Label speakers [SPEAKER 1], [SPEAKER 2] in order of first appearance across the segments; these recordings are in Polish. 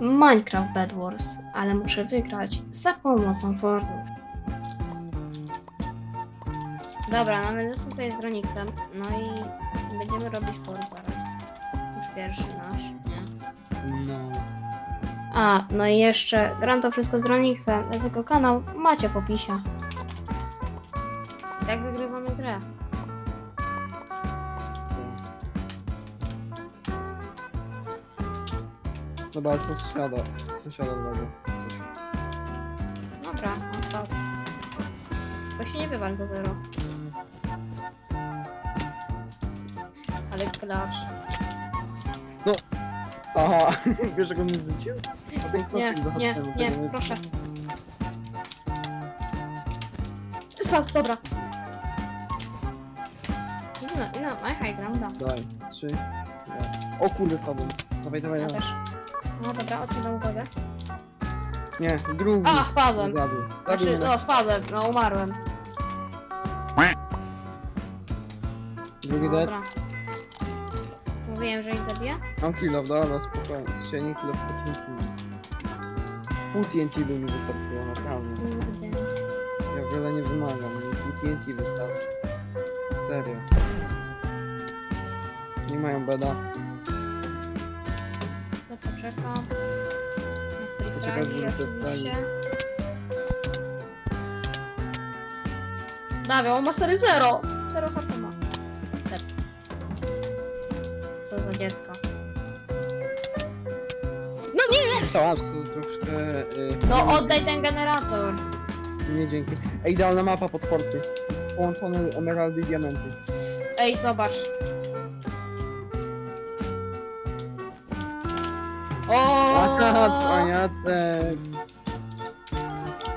[SPEAKER 1] Minecraft Bed Wars, ale muszę wygrać za pomocą Fordów. Dobra, no więc jestem tutaj z Ronixem, no i będziemy robić Ford zaraz. Już pierwszy nasz, nie?
[SPEAKER 2] No.
[SPEAKER 1] A, no i jeszcze gram to wszystko z Ronixem, więc jego kanał macie w opisie.
[SPEAKER 2] Jest sąsiada. Sąsiada. Coś.
[SPEAKER 1] Dobra, on stał. Tylko się nie wywal za zero. Ale klacz.
[SPEAKER 2] Aha, wiesz jak on mnie zwrócił? A ten
[SPEAKER 1] Nie, nie,
[SPEAKER 2] zahaczyłem,
[SPEAKER 1] nie,
[SPEAKER 2] tego
[SPEAKER 1] proszę. Spadł, dobra. Idę na, idę na my high grounda.
[SPEAKER 2] Daj, trzy. Dwa. O kurde, spadłem. Dawaj, dawaj,
[SPEAKER 1] Ja
[SPEAKER 2] dawaj.
[SPEAKER 1] też. No dobra, odciągam uwagę.
[SPEAKER 2] Nie, drugi.
[SPEAKER 1] A, spadłem.
[SPEAKER 2] Zabił. Zabił
[SPEAKER 1] Znaczy,
[SPEAKER 2] mnie.
[SPEAKER 1] no spadłem, no umarłem.
[SPEAKER 2] Drugi dead.
[SPEAKER 1] Dobra. Mówiłem, że ich zabiję?
[SPEAKER 2] Mam kill off, dobra, spokojnie. Strzelnik kill off po TNT. Pół TNT by mi wystarczyło, naprawdę.
[SPEAKER 1] Kurde.
[SPEAKER 2] Ja wiele nie wymagam, mi pół TNT wystarczy. Serio. Nie mają beda.
[SPEAKER 1] Poczekam? Fragi
[SPEAKER 2] żeby sobie
[SPEAKER 1] oczywiście. Dawaj, on ma stary zero! Zero HP ma. Co za dziecko. No nie!
[SPEAKER 2] To troszkę... Yy,
[SPEAKER 1] No oddaj ten generator!
[SPEAKER 2] Nie dzięki. Ej, idealna mapa pod porty. Jest połączone emeraldy i diamenty.
[SPEAKER 1] Ej, zobacz. O!
[SPEAKER 2] Aha, cwaniacek.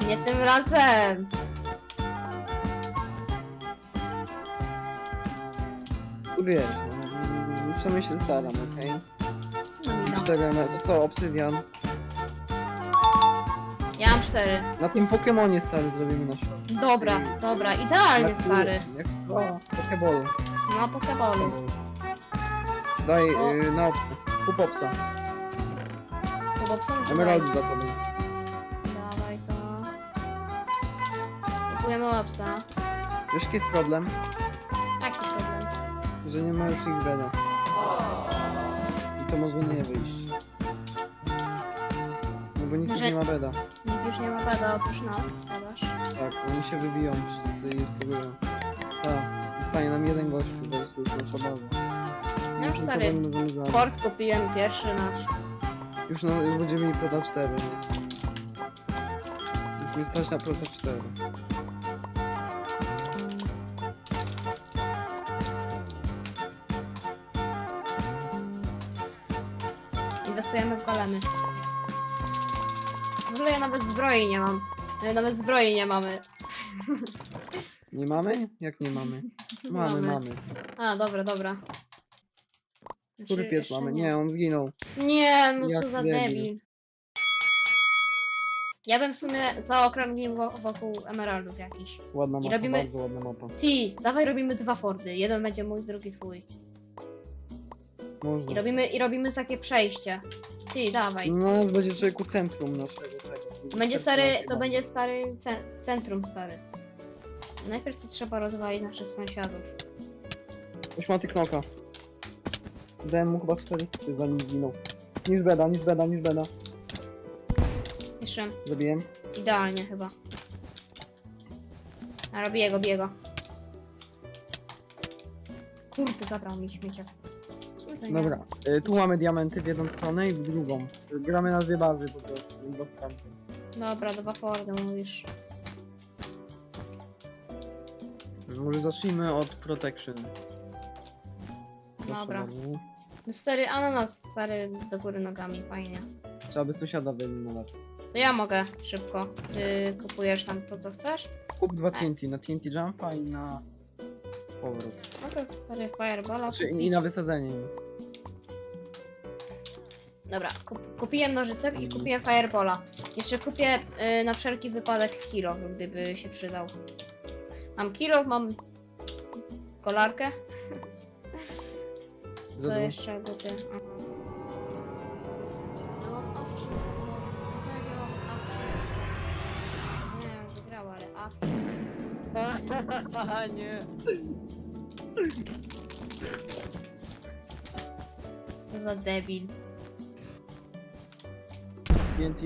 [SPEAKER 1] Nie tym razem!
[SPEAKER 2] Wiesz, no, sobie się staram, okej?
[SPEAKER 1] No.
[SPEAKER 2] Cztery, emer- to co, obsydian?
[SPEAKER 1] Ja mam cztery.
[SPEAKER 2] Na tym Pokemonie stary zrobimy na środku.
[SPEAKER 1] Dobra, dobra, idealnie stary.
[SPEAKER 2] Jak dwa Pokeball.
[SPEAKER 1] No pokebolu.
[SPEAKER 2] Daj,
[SPEAKER 1] O.
[SPEAKER 2] yy, na opcję. Kup opsa.
[SPEAKER 1] Bobson,
[SPEAKER 2] Emeraldy za tobą.
[SPEAKER 1] Dawaj to. Kupujemy łapsa.
[SPEAKER 2] Wiesz jaki jest problem?
[SPEAKER 1] Jaki problem?
[SPEAKER 2] Że nie ma już ich beda. I to może nie wyjść. No bo nikt już
[SPEAKER 1] Może-
[SPEAKER 2] nie ma beda.
[SPEAKER 1] Nikt już nie ma bada oprócz nas, podasz.
[SPEAKER 2] Tak, oni się wybiją wszyscy i spróbują. Tak, zostanie nam jeden gościu, to jest już nasza baza.
[SPEAKER 1] No już stary. Port kupiłem pierwszy nasz.
[SPEAKER 2] Już, no, już będziemy mieli Prota 4. nie? Już mnie stać na Prota 4.
[SPEAKER 1] Inwestujemy w golemy. W ogóle ja nawet zbroi nie mam. Nawet zbroi nie mamy.
[SPEAKER 2] Nie mamy? Jak nie mamy? Mamy,
[SPEAKER 1] Mamy.
[SPEAKER 2] mamy.
[SPEAKER 1] A, dobra, dobra.
[SPEAKER 2] Który pies mamy?
[SPEAKER 1] Nie,
[SPEAKER 2] on zginął.
[SPEAKER 1] nie no co
[SPEAKER 2] Jak
[SPEAKER 1] za
[SPEAKER 2] debil.
[SPEAKER 1] debil. Ja bym w sumie zaokrąglił wo- wokół emeraldów jakiś.
[SPEAKER 2] Ładna mapa,
[SPEAKER 1] robimy-
[SPEAKER 2] bardzo ładna mapa.
[SPEAKER 1] Ty, dawaj robimy dwa fordy. Jeden będzie mój, drugi twój. I
[SPEAKER 2] Można.
[SPEAKER 1] robimy, i robimy takie przejście. Ty, dawaj.
[SPEAKER 2] No nas będzie człowieku centrum naszego tego.
[SPEAKER 1] Będzie stary,
[SPEAKER 2] naszej
[SPEAKER 1] to
[SPEAKER 2] bazy.
[SPEAKER 1] będzie stary ce- centrum stary. Najpierw to trzeba rozwalić naszych sąsiadów.
[SPEAKER 2] Już ma knoka. Dałem mu chyba 4 hity zanim zginął. Nic beda, nic beda, nic beda.
[SPEAKER 1] Jeszcze
[SPEAKER 2] Zabiłem.
[SPEAKER 1] idealnie chyba. A robię go, biego. Kurde, zabrał mi śmiecia.
[SPEAKER 2] Dobra, y, tu mamy diamenty w jedną stronę i w drugą. Gramy na dwie bazy po prostu. dwa fronty.
[SPEAKER 1] Dobra, dwa fordy mówisz.
[SPEAKER 2] Może zacznijmy od protection. Proszę
[SPEAKER 1] Dobra.
[SPEAKER 2] bardzo.
[SPEAKER 1] No stary ananas, stary do góry nogami, fajnie.
[SPEAKER 2] Trzeba by sąsiada wyeliminować.
[SPEAKER 1] To ja mogę szybko. Ty kupujesz tam to, co chcesz?
[SPEAKER 2] Kup dwa TNT, na TNT jumpa i na powrót.
[SPEAKER 1] Mogę stary fireballa
[SPEAKER 2] Znaczy i na wysadzenie.
[SPEAKER 1] Dobra, kup, kupiłem nożyce i kupiłem firebola. Jeszcze kupię y, na wszelki wypadek kilo, gdyby się przydał. Mam kilo, mam kolarkę. Co jeszcze głupie? No on. Nie wygrał, ale
[SPEAKER 2] nie.
[SPEAKER 1] Co za debil.
[SPEAKER 2] TNT.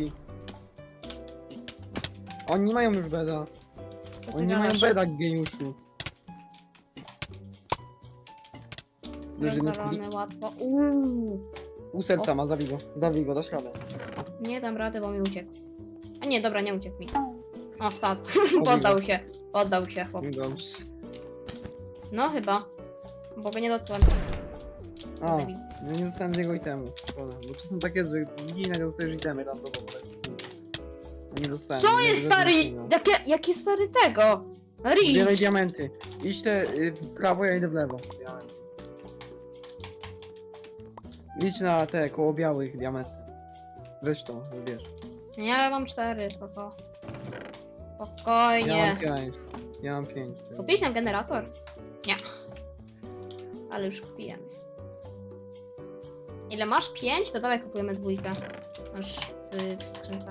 [SPEAKER 2] Oni nie mają już beda. Oni nie mają beda, geniuszu. Jeden z
[SPEAKER 1] Rozwalone łatwo. Uuu.
[SPEAKER 2] Pół serca ma, zabij go. Zabij go, dasz radę.
[SPEAKER 1] Nie dam rady, bo mi uciekł. A nie, dobra, nie uciekł mi. O, spadł. Poddał się. Poddał się, chłop.
[SPEAKER 2] Dobrze.
[SPEAKER 1] No chyba. Bo go nie dotknąłem.
[SPEAKER 2] A, ja nie dostałem z niego itemu. Szkoda. Bo czasem tak jest, że zginie, nagle dostajesz itemy randomowo. Ja nie dostałem.
[SPEAKER 1] Co
[SPEAKER 2] nie
[SPEAKER 1] jest stary?
[SPEAKER 2] nie
[SPEAKER 1] Jakie, jakie stary tego?
[SPEAKER 2] Zbieraj
[SPEAKER 1] Rich.
[SPEAKER 2] diamenty. Idź te y, w prawo, ja idę w lewo. Diamenty. Idź na te koło białych diamenty. Weź to, zbierz.
[SPEAKER 1] Ja mam cztery, spoko.
[SPEAKER 2] Ja
[SPEAKER 1] Spokojnie.
[SPEAKER 2] mam pięć. Ja mam pięć.
[SPEAKER 1] Kupiłeś nam generator? Nie. Ale już kupiłem. Ile masz? Pięć? To dawaj kupujemy dwójkę. Masz w, w skrzynce.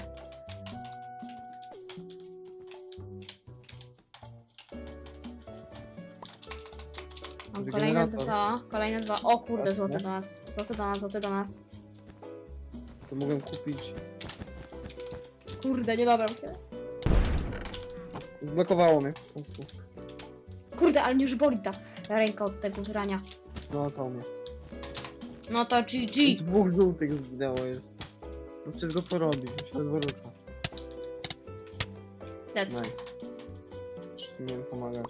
[SPEAKER 1] Mam
[SPEAKER 2] Że
[SPEAKER 1] kolejne
[SPEAKER 2] generator.
[SPEAKER 1] dwa, kolejne dwa. O kurde,
[SPEAKER 2] Jasne.
[SPEAKER 1] złoty do nas. Złoty do nas, złoty do nas.
[SPEAKER 2] To mogłem kupić.
[SPEAKER 1] Kurde, nie dobra się.
[SPEAKER 2] Zblokowało mnie po prostu.
[SPEAKER 1] Kurde, ale mnie już boli ta ręka od tego grania.
[SPEAKER 2] No to mnie.
[SPEAKER 1] No to GG.
[SPEAKER 2] dwóch żółtych zginęło jest. Muszę go porobić, muszę rozwarusza.
[SPEAKER 1] Dead.
[SPEAKER 2] Nice. Nie wiem pomagać.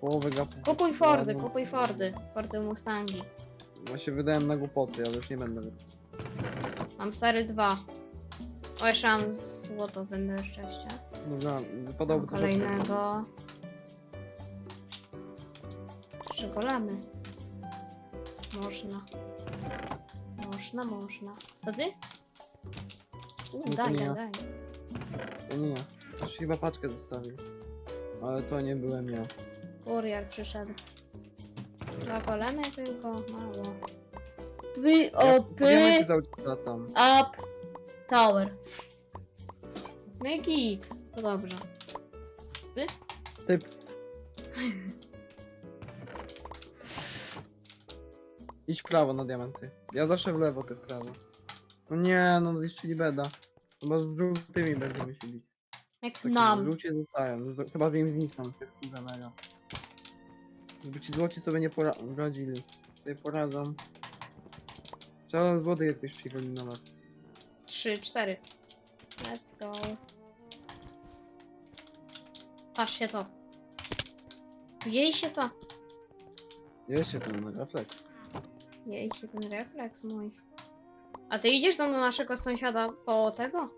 [SPEAKER 2] Połowę gapu.
[SPEAKER 1] Kupuj Fordy, kupuj Fordy. Fordy Mustangi.
[SPEAKER 2] Ja się wydałem na głupoty, ale już nie będę wracał.
[SPEAKER 1] Mam stary dwa. O, jeszcze mam złoto, będę szczęścia.
[SPEAKER 2] Dobra,
[SPEAKER 1] Mam
[SPEAKER 2] wypadałoby też obserwować.
[SPEAKER 1] kolejnego. Golemy. Można. Można, można. To ty? U,
[SPEAKER 2] No to
[SPEAKER 1] daj,
[SPEAKER 2] nie
[SPEAKER 1] daj,
[SPEAKER 2] ja.
[SPEAKER 1] daj.
[SPEAKER 2] To nie ja. Aż chyba paczkę zostawił. Ale to nie byłem ja.
[SPEAKER 1] Kurier przyszedł. Dwa golemy tylko, mało. Wy, opy, up, tower. No i git. To dobrze.
[SPEAKER 2] Typ. Idź w prawo na diamenty. Ja zawsze w lewo, ty w prawo. No nie, no zniszczyli beda. Chyba z żółtymi będziemy się bić.
[SPEAKER 1] Jak
[SPEAKER 2] Takie
[SPEAKER 1] nam.
[SPEAKER 2] Żółcie zostają. Z- Chyba, im znikną. To jest kurwa mega. Żeby ci złoci sobie nie pora- poradzili. Sobie poradzą. Trzeba złoty jak ktoś przypominować.
[SPEAKER 1] Trzy, cztery. Let's go. Patrzcie to. Jej się to.
[SPEAKER 2] Się ten refleks.
[SPEAKER 1] Jej się ten refleks mój. A ty idziesz tam do naszego sąsiada po tego?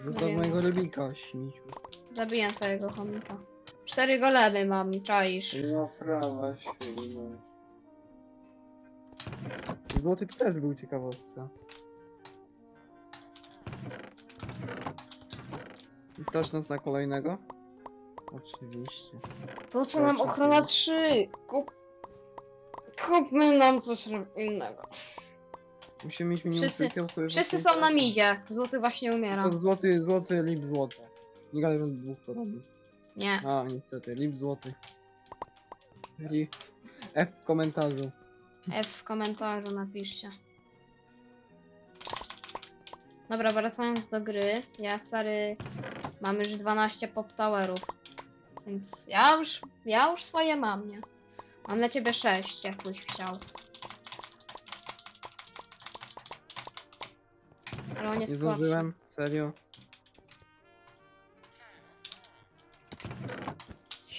[SPEAKER 2] Zostaw mojego rybika, śmiciu.
[SPEAKER 1] Zabiję twojego chomika. Cztery golemy mam, czaisz.
[SPEAKER 2] No prawa świetna. Złoty też był ciekawostka. I stać nas na kolejnego? Oczywiście.
[SPEAKER 1] Po co nam ochrona
[SPEAKER 2] ty.
[SPEAKER 1] 3? Kup... Kupmy nam coś innego.
[SPEAKER 2] Musimy mieć minimum
[SPEAKER 1] Wszyscy-
[SPEAKER 2] trójkę sobie
[SPEAKER 1] Wszyscy są na midzie. Złoty właśnie umiera.
[SPEAKER 2] To Złoty, złoty, lip złoty. Nie gadaj, że dwóch to robi.
[SPEAKER 1] Nie.
[SPEAKER 2] A, niestety, lip złoty. Li... F w komentarzu.
[SPEAKER 1] F w komentarzu napiszcie. Dobra, wracając do gry. Ja stary mam już 12 pop towerów. Więc ja już, ja już swoje mam, nie? Mam dla ciebie 6, jakbyś chciał. Ale on
[SPEAKER 2] Nie
[SPEAKER 1] jest słabszy.
[SPEAKER 2] zdążyłem, serio.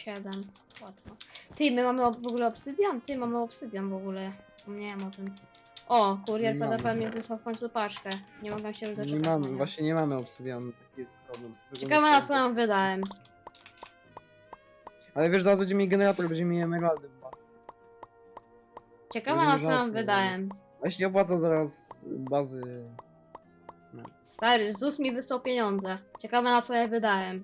[SPEAKER 1] 7. Łatwo. Ty, my mamy w ogóle obsydian? Ty, mamy obsydian w ogóle. Zapomniałem o tym. O, kurier
[SPEAKER 2] Nie
[SPEAKER 1] PDP
[SPEAKER 2] mamy.
[SPEAKER 1] mnie wysłał w końcu paczkę. Nie mogę się już
[SPEAKER 2] Nie
[SPEAKER 1] doczekać.
[SPEAKER 2] mamy,
[SPEAKER 1] nią.
[SPEAKER 2] właśnie nie mamy obsydianu, taki jest problem. To jest
[SPEAKER 1] Ciekawe na co nam wydałem.
[SPEAKER 2] Ale wiesz, zaraz będziemy mieli generator, będziemy mieli emeraldy chyba.
[SPEAKER 1] Ciekawe
[SPEAKER 2] Będziemy
[SPEAKER 1] na co nam
[SPEAKER 2] rzadko,
[SPEAKER 1] wydałem.
[SPEAKER 2] A się nie opłaca zaraz bazy.
[SPEAKER 1] Stary, ZUS mi wysłał pieniądze. Ciekawe na co ja wydałem.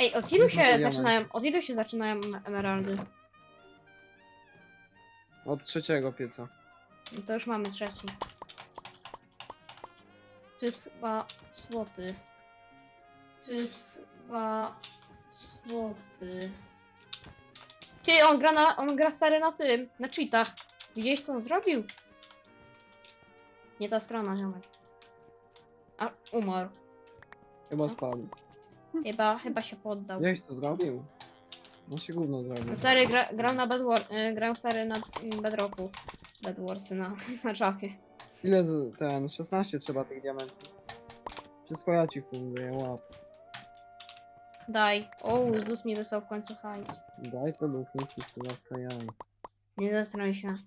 [SPEAKER 1] Ej, od ilu się
[SPEAKER 2] diament.
[SPEAKER 1] zaczynają, od ilu się zaczynają emeraldy?
[SPEAKER 2] Od trzeciego pieca.
[SPEAKER 1] No to już mamy trzeci. To jest chyba złoty. To jest chyba złoty. Ty, on gra na, on gra stary na tym, na cheatach. Widziałeś co on zrobił? Nie ta strona, ziomek. A, umarł.
[SPEAKER 2] Chyba
[SPEAKER 1] Co?
[SPEAKER 2] spadł.
[SPEAKER 1] Chyba, chyba się poddał.
[SPEAKER 2] Wiesz co zrobił? No się gówno zrobił.
[SPEAKER 1] Stary gra, grał na Bedwar, y, grał stary na mm, Bedrocku. Bedwarsy na, na czapie.
[SPEAKER 2] Ile z, ten? 16 trzeba tych diamentów. Wszystko ja ci funduję, łap.
[SPEAKER 1] Daj. O, Zus mi wysłał w końcu hajs.
[SPEAKER 2] Daj to nie słyszysz łapka jaj.
[SPEAKER 1] Nie zastanawiaj się.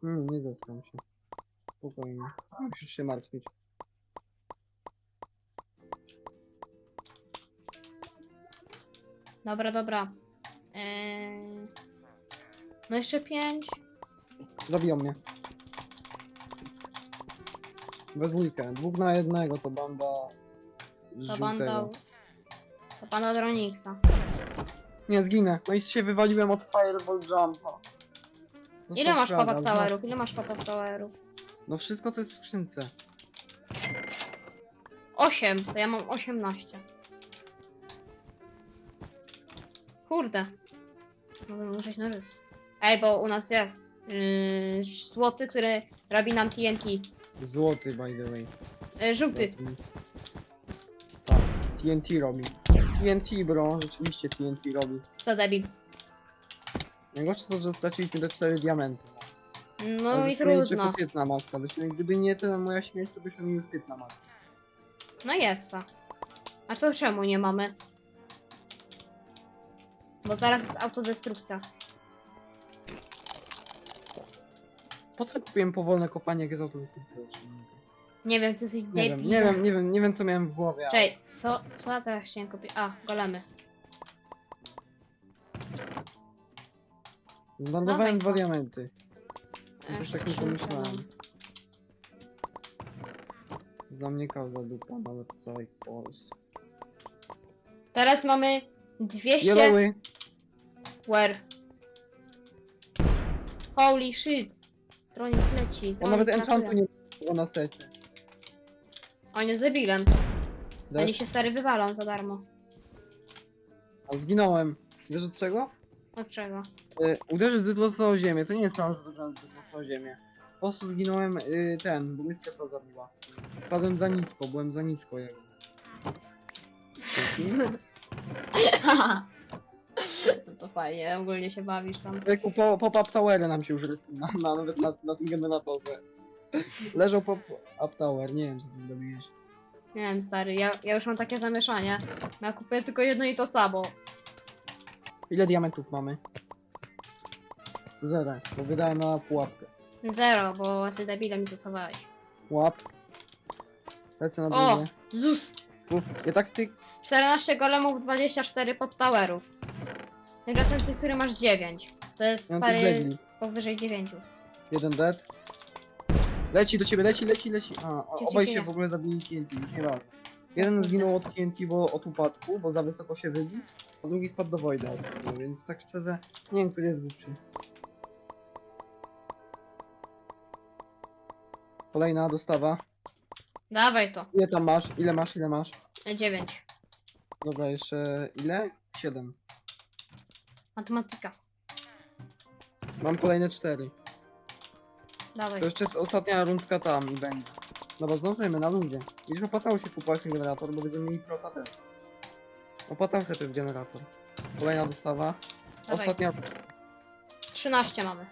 [SPEAKER 2] Hmm, nie zastanawiam się. Spokojnie. Nie musisz się martwić.
[SPEAKER 1] Dobra, dobra. Eee... No jeszcze pięć.
[SPEAKER 2] Zabiją mnie. We dwójkę. Dwóch na jednego to banda
[SPEAKER 1] To banda... To banda Dronixa.
[SPEAKER 2] Nie, zginę. No i się wywaliłem od Fireball Jumpa. Został
[SPEAKER 1] Ile masz
[SPEAKER 2] frag,
[SPEAKER 1] pop-up towerów? Ile masz pop-up towerów?
[SPEAKER 2] No wszystko to jest w skrzynce.
[SPEAKER 1] Osiem. To ja mam osiemnaście. Kurde. Mogę użyć na rys. Ej, bo u nas jest yy, złoty, który robi nam TNT.
[SPEAKER 2] Złoty, by the way.
[SPEAKER 1] Yy, żółty.
[SPEAKER 2] Tak, TNT robi. TNT, bro, rzeczywiście TNT robi.
[SPEAKER 1] Co debil.
[SPEAKER 2] Najgorsze to, że straciliśmy te 4 diamenty.
[SPEAKER 1] No
[SPEAKER 2] Ale
[SPEAKER 1] i
[SPEAKER 2] byśmy mieli
[SPEAKER 1] trudno.
[SPEAKER 2] tylko piec na maksa. Byśmy, gdyby nie ten moja śmierć, to byśmy mieli już piec na maksa.
[SPEAKER 1] No jest. A to czemu nie mamy? Bo zaraz jest autodestrukcja.
[SPEAKER 2] Po co kupiłem powolne kopanie, jak jest autodestrukcja?
[SPEAKER 1] Nie wiem, ty jesteś
[SPEAKER 2] Nie wiem, nie wiem, nie wiem, nie wiem co miałem w głowie. ale-
[SPEAKER 1] Czekaj, co, co ja teraz chciałem kupić? A, golemy.
[SPEAKER 2] Zbandowałem
[SPEAKER 1] Dawaj
[SPEAKER 2] dwa diamenty.
[SPEAKER 1] Ja
[SPEAKER 2] Jakoś
[SPEAKER 1] jeszcze
[SPEAKER 2] tak nie
[SPEAKER 1] skrzynkę
[SPEAKER 2] pomyślałem.
[SPEAKER 1] mam.
[SPEAKER 2] Znam mnie każda dupa, nawet w całej Polsce.
[SPEAKER 1] Teraz mamy 200
[SPEAKER 2] Yellowy!
[SPEAKER 1] Where? Holy shit. Tronik leci.
[SPEAKER 2] On nawet enchantu nie było na secie.
[SPEAKER 1] On jest debilem. Oni się stary wywalą za darmo.
[SPEAKER 2] A zginąłem. Wiesz od czego?
[SPEAKER 1] Od czego?
[SPEAKER 2] Y, uderzyć zbyt mocno o ziemię. To nie jest prawda, że uderzyłem mocno o ziemię. Po prostu zginąłem y, ten, bo mnie strefa zabiła. Spadłem za nisko, byłem za nisko jakby.
[SPEAKER 1] no to fajnie, ogólnie się bawisz tam.
[SPEAKER 2] Wieku, po, pop-up towery nam się już respią, na, na, nawet na, na tym generatorze. Leżał pop-up tower, nie wiem co ty zrobiłeś.
[SPEAKER 1] Nie wiem, stary, ja, ja już mam takie zamieszanie. Ja kupuję tylko jedno i to samo.
[SPEAKER 2] Ile diamentów mamy? Zero, bo wydałem na pułapkę.
[SPEAKER 1] Zero, bo właśnie debilem mi dosowałeś.
[SPEAKER 2] Łap. Lecę na
[SPEAKER 1] O!
[SPEAKER 2] drugie.
[SPEAKER 1] Zus!
[SPEAKER 2] Ja tak ty...
[SPEAKER 1] 14 golemów, 24 pop towerów. Tymczasem ty, który masz 9. To jest
[SPEAKER 2] Mam tu
[SPEAKER 1] stary
[SPEAKER 2] zegli.
[SPEAKER 1] powyżej 9.
[SPEAKER 2] Jeden dead. Leci do ciebie, leci, leci, leci. A, obaj się w ogóle zabili TNT, już nie ważne. Jeden
[SPEAKER 1] kurde.
[SPEAKER 2] zginął od TNT, bo od upadku, bo za wysoko się wybił, a drugi spadł do Voida, więc tak szczerze, nie wiem, który jest głupszy. Kolejna dostawa.
[SPEAKER 1] Dawaj to.
[SPEAKER 2] Ile tam masz? Ile masz? Ile masz?
[SPEAKER 1] 9.
[SPEAKER 2] Dobra, jeszcze ile? Siedem.
[SPEAKER 1] Matematyka.
[SPEAKER 2] Mam kolejne cztery.
[SPEAKER 1] Dawaj.
[SPEAKER 2] To jeszcze ostatnia rundka tam i będzie. Dobra, zdążymy na ludzie. Widzisz, opłacało się kupować ten generator, bo będziemy mieli propa też. Opłacał się ten generator. Kolejna dostawa.
[SPEAKER 1] Dawaj.
[SPEAKER 2] Ostatnia,
[SPEAKER 1] 13 mamy.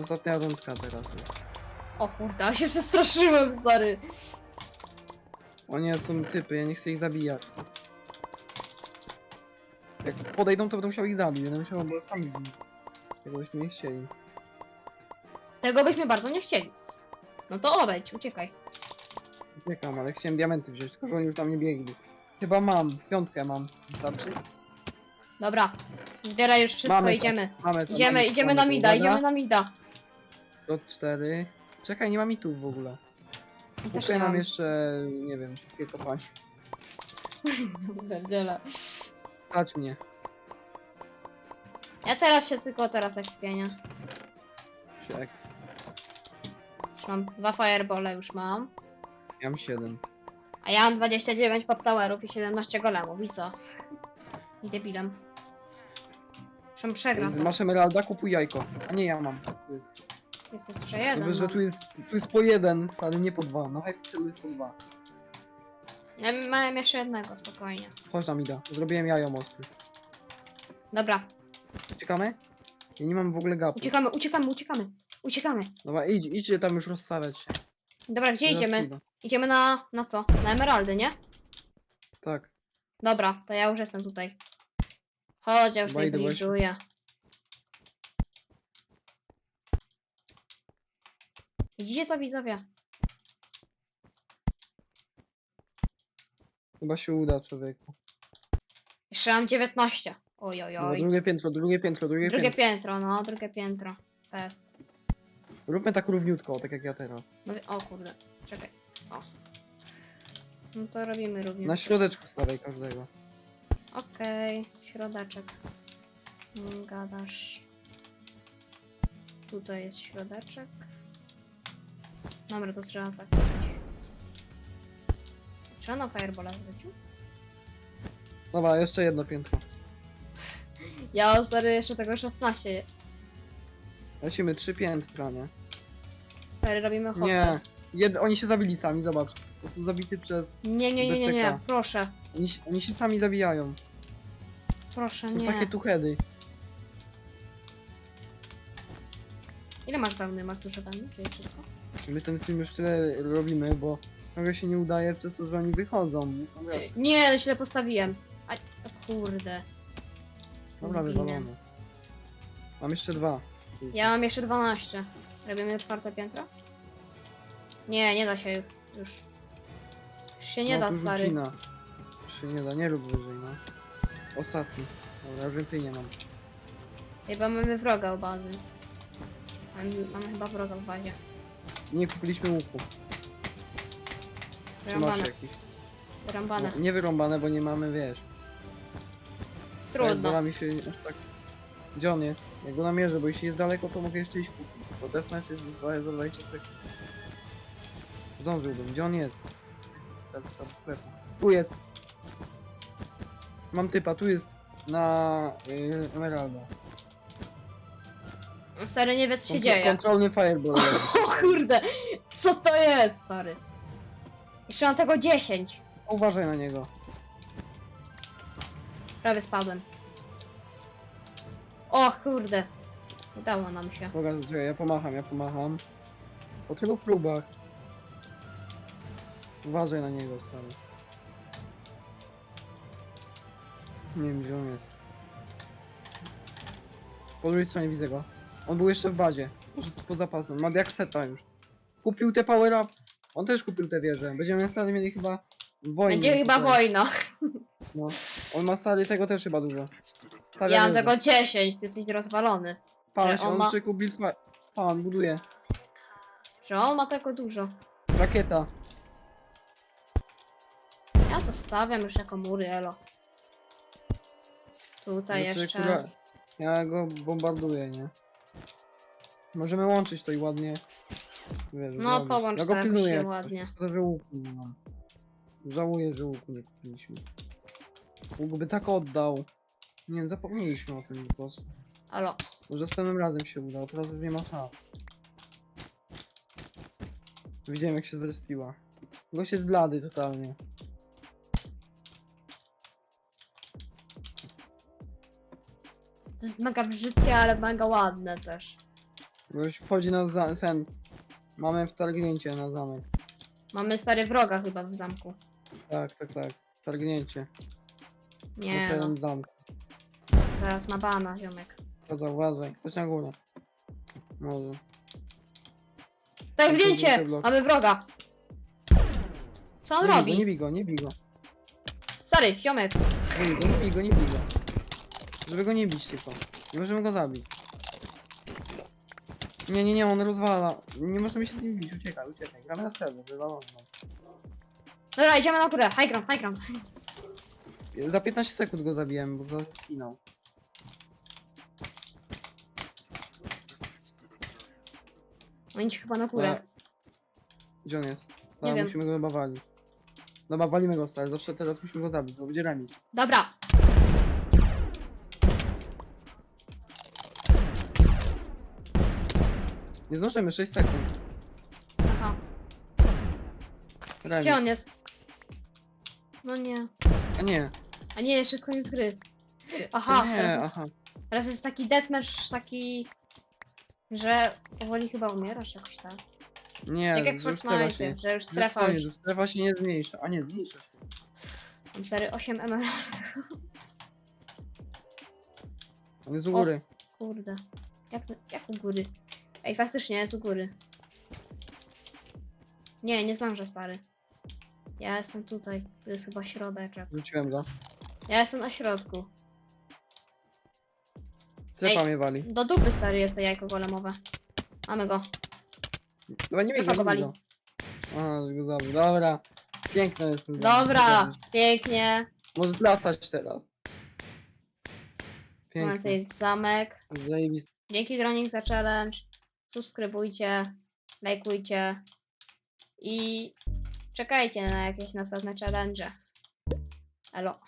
[SPEAKER 2] ostatnia rundka teraz jest.
[SPEAKER 1] O kurde, ale się przestraszyłem, stary.
[SPEAKER 2] O nie, są typy, ja nie chcę ich zabijać. Jak podejdą, to będę musiał ich zabić. Będę musiał, bo sami. Tego byśmy nie chcieli.
[SPEAKER 1] Tego byśmy bardzo nie chcieli. No to odejdź, uciekaj.
[SPEAKER 2] Uciekam, ale chciałem diamenty wziąć, tylko że oni już tam nie biegli. Chyba mam, piątkę mam. Wystarczy?
[SPEAKER 1] Dobra. Zbieraj już wszystko,
[SPEAKER 2] Mamy to.
[SPEAKER 1] idziemy.
[SPEAKER 2] Mamy to.
[SPEAKER 1] Idziemy,
[SPEAKER 2] mamy,
[SPEAKER 1] idziemy
[SPEAKER 2] mamy
[SPEAKER 1] na
[SPEAKER 2] to.
[SPEAKER 1] mida,
[SPEAKER 2] Uwaga.
[SPEAKER 1] idziemy na mida.
[SPEAKER 2] Do 4. Czekaj, nie ma mitów w ogóle.
[SPEAKER 1] Mam.
[SPEAKER 2] nam jeszcze, nie wiem, szybkie kopanie.
[SPEAKER 1] Pierdziele.
[SPEAKER 2] Stać mnie.
[SPEAKER 1] Ja teraz się tylko teraz ekspienię.
[SPEAKER 2] Się eks.
[SPEAKER 1] Już mam dwa firebole już mam.
[SPEAKER 2] Ja mam 7.
[SPEAKER 1] A ja mam 29 pop towerów i 17 golemów i co? I debilem. Muszę przegrać.
[SPEAKER 2] Masz emeralda, kupuj jajko. A nie, ja mam. Tu jest.
[SPEAKER 1] Jest jeszcze jeden.
[SPEAKER 2] Mówię, że
[SPEAKER 1] mam.
[SPEAKER 2] tu jest, tu jest po jeden, ale nie po dwa. Na Hypixelu jest po dwa.
[SPEAKER 1] Ja miałem jeszcze jednego, spokojnie.
[SPEAKER 2] Chodź tam Ida. Zrobiłem jajo mosty.
[SPEAKER 1] Dobra,
[SPEAKER 2] Uciekamy? Ja nie mam w ogóle gapu.
[SPEAKER 1] uciekamy, uciekamy, uciekamy. Uciekamy.
[SPEAKER 2] Dobra, idź, idźcie tam już rozstawiać się.
[SPEAKER 1] Dobra, gdzie idziemy?
[SPEAKER 2] przyjdę.
[SPEAKER 1] Idziemy na, na co? Na emeraldy, nie?
[SPEAKER 2] Tak.
[SPEAKER 1] Dobra, to ja już jestem tutaj. Chodź, ja już
[SPEAKER 2] Dobra, idę właśnie.
[SPEAKER 1] bliżuję. Widzicie to widzowie?
[SPEAKER 2] Chyba się uda człowieku.
[SPEAKER 1] Jeszcze mam 19. Oj, oj,
[SPEAKER 2] Dobra,
[SPEAKER 1] oj.
[SPEAKER 2] drugie piętro, drugie piętro, drugie,
[SPEAKER 1] Drugie
[SPEAKER 2] piętro.
[SPEAKER 1] piętro, no, drugie piętro. Fest.
[SPEAKER 2] Róbmy tak równiutko, tak jak ja teraz.
[SPEAKER 1] No, wi- o kurde, czekaj. O. No to robimy również.
[SPEAKER 2] Na środeczku stawiaj każdego.
[SPEAKER 1] Okej, środeczek. Mm, Gadasz. Tutaj jest środeczek. Dobra, to trzeba tak robić. Czy ona firebola zwrócił?
[SPEAKER 2] Dobra, jeszcze jedno piętro.
[SPEAKER 1] Ja stary jeszcze tego 16.
[SPEAKER 2] Lecimy trzy piętra, nie?
[SPEAKER 1] Stary, robimy hopę.
[SPEAKER 2] Nie. Jed oni się zabili sami, zobacz. To są zabity przez...
[SPEAKER 1] Nie, nie, nie, nie, nie,
[SPEAKER 2] DCK.
[SPEAKER 1] proszę.
[SPEAKER 2] Oni, się- oni się sami zabijają.
[SPEAKER 1] Proszę,
[SPEAKER 2] Są
[SPEAKER 1] nie.
[SPEAKER 2] takie tuchedy.
[SPEAKER 1] Ile masz pełny, masz dużo pełny, czy wszystko?
[SPEAKER 2] My ten film już tyle robimy, bo trochę się nie udaje przez to, że oni wychodzą. nie.
[SPEAKER 1] Nie, źle postawiłem. A, o kurde.
[SPEAKER 2] Dobra, wywalone. Mam jeszcze dwa.
[SPEAKER 1] Ja mam jeszcze 12. Robimy czwarte piętro? Nie, nie da się już. Już się nie
[SPEAKER 2] no,
[SPEAKER 1] da,
[SPEAKER 2] tu
[SPEAKER 1] stary.
[SPEAKER 2] rzucina. Już się nie da, nie rób wyżej, no. Ostatni. Dobra, już więcej nie mam.
[SPEAKER 1] Chyba mamy wroga u bazy. Mamy, mamy chyba wroga w bazie.
[SPEAKER 2] Nie kupiliśmy łuku. Czy masz
[SPEAKER 1] Wyrąbane,
[SPEAKER 2] jakiś?
[SPEAKER 1] wyrąbane.
[SPEAKER 2] No, nie wyrąbane, bo nie mamy, wiesz.
[SPEAKER 1] Trudno.
[SPEAKER 2] mi się aż tak... Gdzie on jest? Jak go namierzę, bo jeśli jest daleko, to mogę jeszcze iść kupić. Bo deathmatch jest za za 20 sekund. Zdążyłbym. Gdzie on jest? Self do sklepu. Tu jest! Mam typa, tu jest na yy, Emeralda.
[SPEAKER 1] Stary, nie wie co się
[SPEAKER 2] Kontro-
[SPEAKER 1] dzieje.
[SPEAKER 2] Kontrolny fireball. leży.
[SPEAKER 1] O kurde, co to jest, stary? Jeszcze mam tego 10.
[SPEAKER 2] Uważaj na niego.
[SPEAKER 1] Prawie spadłem. O kurde. Udało nam się.
[SPEAKER 2] Dobra, czekaj, ja pomacham, ja pomacham. Po tylu próbach. Uważaj na niego, stary. Nie wiem, gdzie on jest. Po drugiej stronie widzę go. On był jeszcze w bazie. Może tu poza pasem. Ma jak seta już. Kupił te power up. On też kupił te wieże. Będziemy stary mieli chyba wojnę.
[SPEAKER 1] Będzie chyba
[SPEAKER 2] tutaj.
[SPEAKER 1] wojna.
[SPEAKER 2] No. On ma stary tego też chyba dużo. Stawia
[SPEAKER 1] Ja mam tego 10, ty jesteś rozwalony.
[SPEAKER 2] Pan,
[SPEAKER 1] on
[SPEAKER 2] on
[SPEAKER 1] ma-
[SPEAKER 2] build Pan, buduje.
[SPEAKER 1] Że on ma tego dużo.
[SPEAKER 2] Rakieta.
[SPEAKER 1] Ja to stawiam już jako mury, elo. Tutaj
[SPEAKER 2] Znaczy,
[SPEAKER 1] jeszcze.
[SPEAKER 2] kurwa, Ja go bombarduję, nie? Możemy łączyć to i ładnie. Wiesz,
[SPEAKER 1] No,
[SPEAKER 2] zrobić.
[SPEAKER 1] połącz
[SPEAKER 2] ja go
[SPEAKER 1] jakoś
[SPEAKER 2] pilnuję.
[SPEAKER 1] się ładnie.
[SPEAKER 2] Szkoda, że łuku nie mam. Żałuję, że łuku nie kupiliśmy. Łuk by tak oddał. Nie wiem, zapomnieliśmy o tym po prostu.
[SPEAKER 1] Alo.
[SPEAKER 2] Może następnym razem się uda, teraz już nie ma szans. Widziałem jak się zrespiła. Gość jest blady totalnie.
[SPEAKER 1] To jest mega brzydkie, ale mega ładne też.
[SPEAKER 2] Gość wchodzi na za- sen. Mamy wtargnięcie na zamek.
[SPEAKER 1] Mamy stary wroga chyba w zamku.
[SPEAKER 2] Tak, tak, tak. Wtargnięcie.
[SPEAKER 1] Nie
[SPEAKER 2] na
[SPEAKER 1] no,
[SPEAKER 2] teren zamku.
[SPEAKER 1] teraz ma bana, ziomek.
[SPEAKER 2] Chodź, uważaj. Chodź na górę. Może.
[SPEAKER 1] Tak,
[SPEAKER 2] to
[SPEAKER 1] zdjęcie!
[SPEAKER 2] żółty blok.
[SPEAKER 1] Mamy wroga! Co on
[SPEAKER 2] nie? Bij go, nie bij go, nie bij go.
[SPEAKER 1] Stary, ziomek!
[SPEAKER 2] Nie bij go, nie bij go, nie bij go. Żeby go nie bić tylko. Nie możemy go zabić. Nie, nie, nie, on rozwala. Nie możemy się z nim bić, uciekaj, uciekaj. Gramy na serwer, wywalony. no.
[SPEAKER 1] Dobra, idziemy na górę. High ground, high ground.
[SPEAKER 2] Za 15 sekund go zabiłem, bo zaraz skinął.
[SPEAKER 1] Oni ci chyba na górę.
[SPEAKER 2] Gdzie on jest?
[SPEAKER 1] Nie
[SPEAKER 2] Dobra,
[SPEAKER 1] wiem.
[SPEAKER 2] musimy go chyba walić. Dobra, walimy go stary, zawsze teraz musimy go zabić, bo będzie remis.
[SPEAKER 1] Dobra.
[SPEAKER 2] Nie zdążymy, 6 sekund.
[SPEAKER 1] Aha.
[SPEAKER 2] Remis.
[SPEAKER 1] Gdzie on jest? No nie.
[SPEAKER 2] A nie,
[SPEAKER 1] A nie, jeszcze jest koniec gry. Aha,
[SPEAKER 2] nie,
[SPEAKER 1] teraz, jest,
[SPEAKER 2] aha.
[SPEAKER 1] teraz jest taki deathmatch, taki... Że powoli chyba umierasz jakoś tak.
[SPEAKER 2] Nie,
[SPEAKER 1] Tak jak w
[SPEAKER 2] już strefa się
[SPEAKER 1] Fortnite, że już strefa
[SPEAKER 2] koniec,
[SPEAKER 1] już...
[SPEAKER 2] że strefa się nie zmniejsza. A nie, zmniejsza się.
[SPEAKER 1] Mam 4, 8 emerald.
[SPEAKER 2] On jest u
[SPEAKER 1] O.
[SPEAKER 2] góry.
[SPEAKER 1] Kurde. Jak, jak u góry? Ej, faktycznie jest u góry. Nie, nie zdążę, stary. Ja jestem tutaj. To jest chyba środeczek.
[SPEAKER 2] Wróciłem go.
[SPEAKER 1] Ja jestem na środku.
[SPEAKER 2] Strefa
[SPEAKER 1] Ej.
[SPEAKER 2] mnie wali.
[SPEAKER 1] Do dupy, stary, jest to jajko golemowe. Mamy go.
[SPEAKER 2] Dobra, nie
[SPEAKER 1] Strefa
[SPEAKER 2] wiem,
[SPEAKER 1] go wali.
[SPEAKER 2] go. A, że go zabił. Dobra. Piękny jest ten
[SPEAKER 1] Dobra, pięknie.
[SPEAKER 2] Może latać teraz.
[SPEAKER 1] Mamy tutaj zamek.
[SPEAKER 2] Zajebisty.
[SPEAKER 1] Dzięki Gronik za challenge. Subskrybujcie, lajkujcie i czekajcie na jakieś następne challenge. Elo.